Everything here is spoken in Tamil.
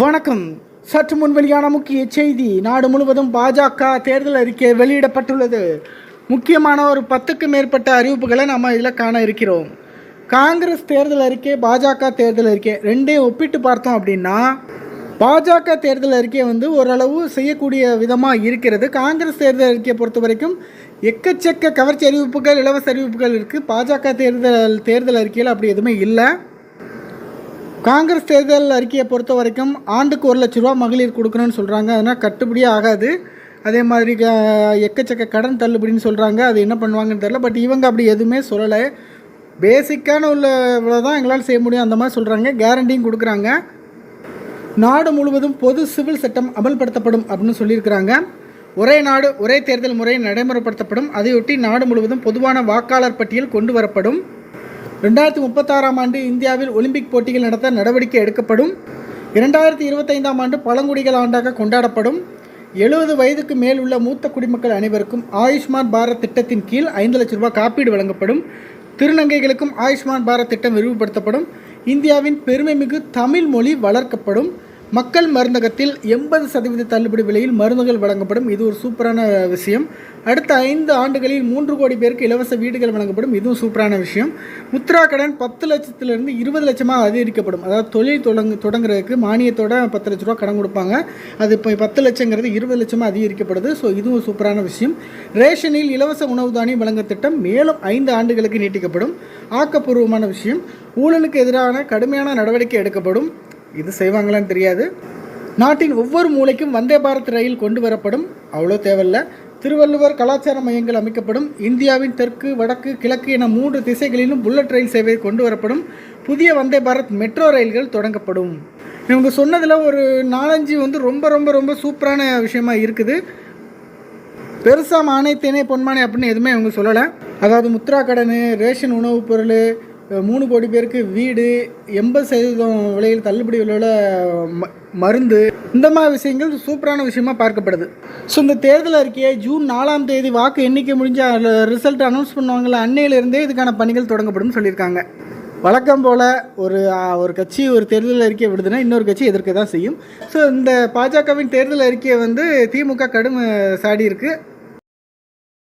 வணக்கம். சற்று முன் வெளியான முக்கிய செய்தி. நாடு முழுவதும் பாஜக தேர்தல் அறிக்கை வெளியிடப்பட்டுள்ளது. முக்கியமான ஒரு பத்துக்கு மேற்பட்ட அறிவிப்புகளை நம்ம இதில் காண இருக்கிறோம். காங்கிரஸ் தேர்தல் அறிக்கை பாஜக தேர்தல் அறிக்கை ரெண்டையும் ஒப்பிட்டு பார்த்தோம் அப்படின்னா பாஜக தேர்தல் அறிக்கை வந்து ஓரளவு செய்யக்கூடிய விதமாக இருக்கிறது. காங்கிரஸ் தேர்தல் அறிக்கையை பொறுத்த வரைக்கும் எக்கச்சக்க கவர்ச்சி அறிவிப்புகள் இலவச அறிவிப்புகள் இருக்குது பாஜக தேர்தல் தேர்தல் அறிக்கையில் அப்படி எதுவுமே இல்லை. காங்கிரஸ் தேர்தல் அறிக்கையை பொறுத்த வரைக்கும் ஆண்டுக்கு ஒரு லட்ச ரூபா மகளிர் கொடுக்கணும்னு சொல்கிறாங்க அதனால் கட்டுப்படியே ஆகாது. அதே மாதிரி எக்கச்சக்க கடன் தள்ளுபடின்னு சொல்கிறாங்க அது என்ன பண்ணுவாங்கன்னு தெரில பட் இவங்க அப்படி எதுவுமே சொல்லலை. பேசிக்கான உள்ள இவ்வளோ தான் எங்களால் செய்ய முடியும் அந்த மாதிரி சொல்கிறாங்க கேரண்டியும் கொடுக்குறாங்க. நாடு முழுவதும் பொது சிவில் சட்டம் அமல்படுத்தப்படும் அப்படின்னு சொல்லியிருக்கிறாங்க. ஒரே நாடு ஒரே தேர்தல் முறை நடைமுறைப்படுத்தப்படும். அதையொட்டி நாடு முழுவதும் பொதுவான வாக்காளர் பட்டியல் கொண்டு வரப்படும். ரெண்டாயிரத்தி முப்பத்தாறாம் ஆண்டு இந்தியாவில் ஒலிம்பிக் போட்டிகள் நடத்த நடவடிக்கை எடுக்கப்படும். இரண்டாயிரத்தி இருபத்தைந்தாம் ஆண்டு பழங்குடிகள் ஆண்டாக கொண்டாடப்படும். எழுபது வயதுக்கு மேல் உள்ள மூத்த குடிமக்கள் அனைவருக்கும் ஆயுஷ்மான் பாரத் திட்டத்தின் கீழ் ஐந்து லட்ச ரூபாய் காப்பீடு வழங்கப்படும். திருநங்கைகளுக்கும் ஆயுஷ்மான் பாரத் திட்டம் விரிவுபடுத்தப்படும். இந்தியாவின் பெருமைமிகு தமிழ் மொழி வளர்க்கப்படும். மக்கள் மருந்தகத்தில் எண்பது சதவீத தள்ளுபடி விலையில் மருந்துகள் வழங்கப்படும். இது ஒரு சூப்பரான விஷயம். அடுத்த ஐந்து ஆண்டுகளில் மூன்று கோடி பேருக்கு இலவச வீடுகள் வழங்கப்படும். இதுவும் சூப்பரான விஷயம். முத்ரா கடன் பத்து லட்சத்திலிருந்து இருபது லட்சமாக அதிகரிக்கப்படும். அதாவது தொழில் தொடங்கு தொடங்குறதுக்கு மானியத்தோட பத்து லட்ச ரூபா கடன் கொடுப்பாங்க. அது இப்போ பத்து லட்சங்கிறது இருபது லட்சமாக அதிகரிக்கப்படுது. ஸோ இதுவும் சூப்பரான விஷயம். ரேஷனில் இலவச உணவு தானியம் வழங்க திட்டம் மேலும் ஐந்து ஆண்டுகளுக்கு நீட்டிக்கப்படும். ஆக்கப்பூர்வமான விஷயம். ஊழலுக்கு எதிரான கடுமையான நடவடிக்கை எடுக்கப்படும். இது செய்வாங்களான்னு தெரியாது. நாட்டின் ஒவ்வொரு மூலைக்கும் வந்தே பாரத் ரயில் கொண்டு வரப்படும். அவ்வளோ தேவையில்ல. திருவள்ளுவர் கலாச்சார மையங்கள் அமைக்கப்படும். இந்தியாவின் தெற்கு வடக்கு கிழக்கு என மூன்று திசைகளிலும் புல்லட் ரயில் சேவை கொண்டு வரப்படும். புதிய வந்தே பாரத் மெட்ரோ ரயில்கள் தொடங்கப்படும். இவங்க சொன்னதில் ஒரு நாலஞ்சு வந்து ரொம்ப ரொம்ப ரொம்ப சூப்பரான விஷயமா இருக்குது. பெருசாக மானை தேனே பொன்மானை அப்படின்னு எதுவுமே அவங்க சொல்லலை. அதாவது முத்ரா கடன் ரேஷன் உணவுப் பொருள் மூணு கோடி பேருக்கு வீடு எண்பது சதவீதம் விலையில் தள்ளுபடி விலையில் ம- மருந்து. இந்த மாதிரி விஷயங்கள் சூப்பரான விஷயமா பார்க்கப்படுது. ஸோ இந்த தேர்தல் அறிக்கையை ஜூன் நாலாம் தேதி வாக்கு எண்ணிக்கை முடிஞ்ச ரிசல்ட் அனௌன்ஸ் பண்ணுவாங்கள்ல அன்னையிலிருந்தே இதுக்கான பணிகள் தொடங்கப்படும் சொல்லியிருக்காங்க. வழக்கம் போல் ஒரு ஒரு கட்சி ஒரு தேர்தல் அறிக்கை விடுதுன்னா இன்னொரு கட்சி எதிர்க்க தான் செய்யும். ஸோ இந்த பாஜகவின் தேர்தல் அறிக்கையை வந்து திமுக கடும் சாடி இருக்குது